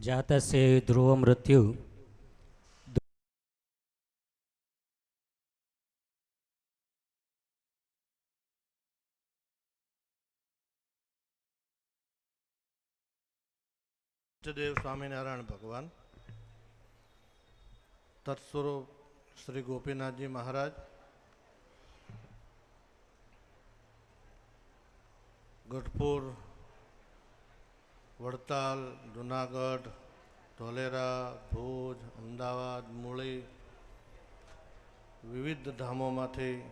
જાતસ્ય ધ્રુવ મૃત્યુ દેવ સ્વામિનારાયણ ભગવાન તત્સ્વરૂપ શ્રી ગોપીનાથજી મહારાજ ગઢપુર વડતાલ, જુનાગઢ, ધોલેરા, ભુજ, અમદાવાદ, મૂળી વિવિધ ધામોમાંથી,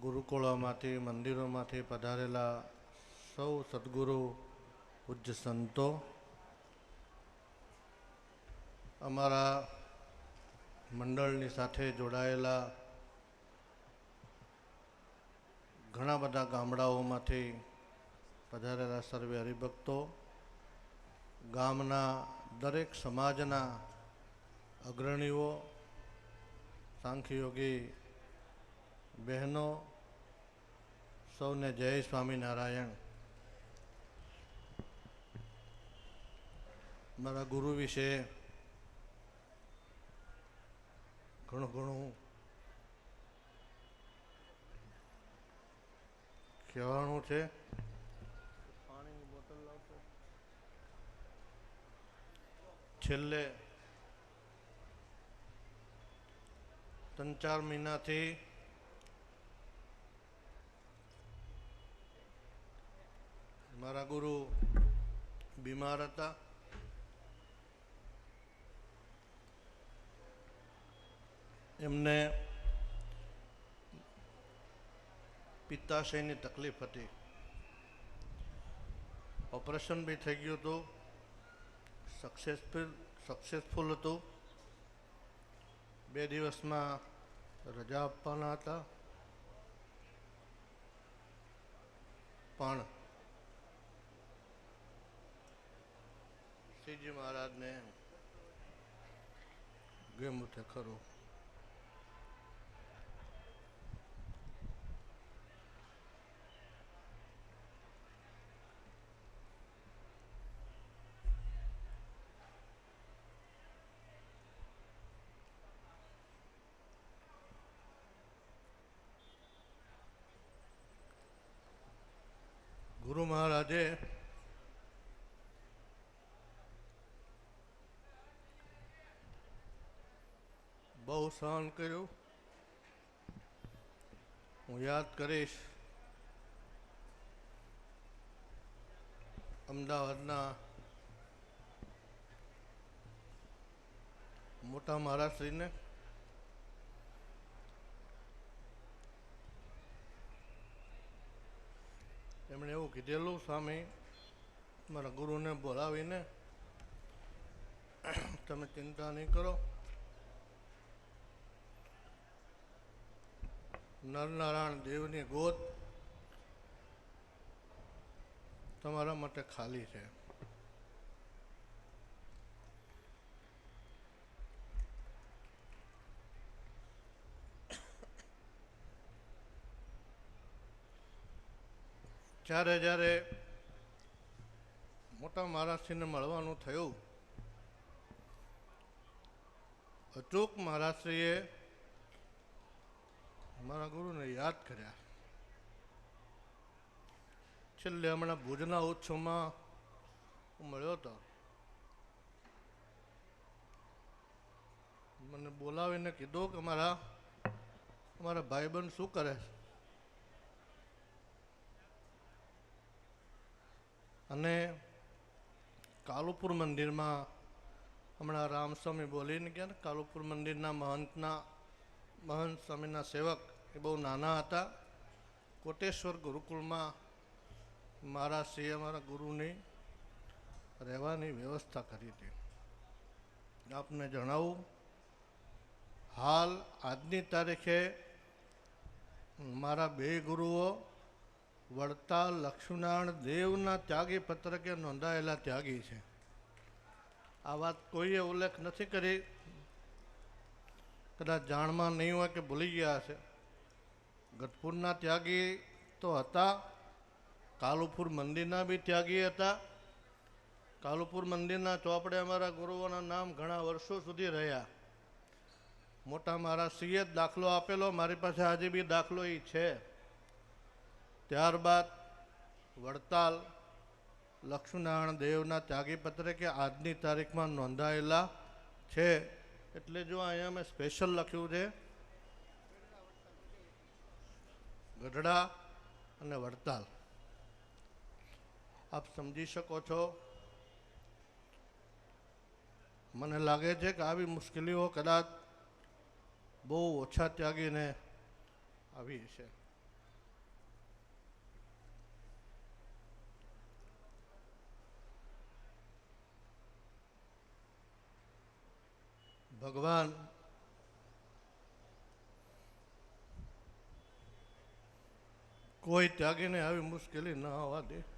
ગુરુકુળોમાંથી, મંદિરોમાંથી પધારેલા સૌ સદગુરુ પૂજ્ય સંતો. અમારા મંડળની સાથે જોડાયેલા ઘણા બધા ગામડાઓમાંથી પધારેલા સર્વે હરિભક્તો, ગામના દરેક સમાજના અગ્રણીઓ સાંખ્યયોગી બહેનો, સૌને જય સ્વામિનારાયણ. મારા ગુરુ વિશે ઘણું ઘણું કહેવાનું છે. છેલ્લે ત્રણ ચાર મહિનાથી મારા ગુરુ બીમાર હતા. એમને પિત્તાશયની તકલીફ હતી. ઓપરેશન બી થઈ ગયું હતું. સક્સેસફુલ સક્સેસફુલ હતું. બે દિવસમાં રજા આપવાના હતા. પણ શ્રીજી મહારાજને ગમ્યું તે ખરું. ગુરુ મહારાજે બહુ સહન કર્યું. હું યાદ કરીશ અમદાવાદના મોટા મહારાજશ્રીને. એમણે એવું કીધેલું, સ્વામી, મારા ગુરુને બોલાવીને તમે ચિંતા નહીં કરો. નરનારાયણ દેવની ગોદ તમારા માટે ખાલી છે. જ્યારે જ્યારે મોટા મહારાજશ્રીને મળવાનું થયું, અચૂક મહારાજશ્રીએ મારા ગુરુને યાદ કર્યા. છેલ્લે હમણાં ભુજના ઉત્સવમાં હું મળ્યો હતો. મને બોલાવીને કીધું કે મારા અમારા ભાઈબંધ શું કરે? છે અને કાલુપુર મંદિરમાં હમણાં રામસ્વામી બોલીને ગયા કાલુપુર મંદિરના મહંતના, મહંત સ્વામીના સેવક એ બહુ નાના હતા. કોટેશ્વર ગુરુકુળમાં મારા શ્રી અમારા ગુરુની રહેવાની વ્યવસ્થા કરી હતી. આપને જણાવું, હાલ આજની તારીખે મારા બે ગુરુઓ વડતાલ લક્ષ્મીનારાયણ દેવના ત્યાગી પત્રકે નોંધાયેલા ત્યાગી છે. આ વાત કોઈએ ઉલ્લેખ નથી કરી. કદાચ જાણમાં નહીં હોય કે ભૂલી ગયા હશે. ગઢપુરના ત્યાગી તો હતા. કાલુપુર મંદિરના બી ત્યાગી હતા. કાલુપુર મંદિરના ચોપડે અમારા ગુરુઓના નામ ઘણા વર્ષો સુધી રહ્યા. મોટા મારા સીએ જ દાખલો આપેલો, મારી પાસે આજે બી દાખલો એ છે. ત્યારબાદ વડતાલ લક્ષ્મીનારાયણ દેવના ત્યાગી પત્રકે આજની તારીખમાં નોંધાયેલા છે. એટલે જો અહીંયા મેં સ્પેશિયલ લખ્યું છે. ગઢડા અને વડતાલ. આપ સમજી શકો છો. મને લાગે છે કે આવી મુશ્કેલીઓ કદાચ બહુ ઓછા ત્યાગીને આવી છે. ભગવાન. કોઈ ત્યાગીને આવી મુશ્કેલી ન આવવા દે.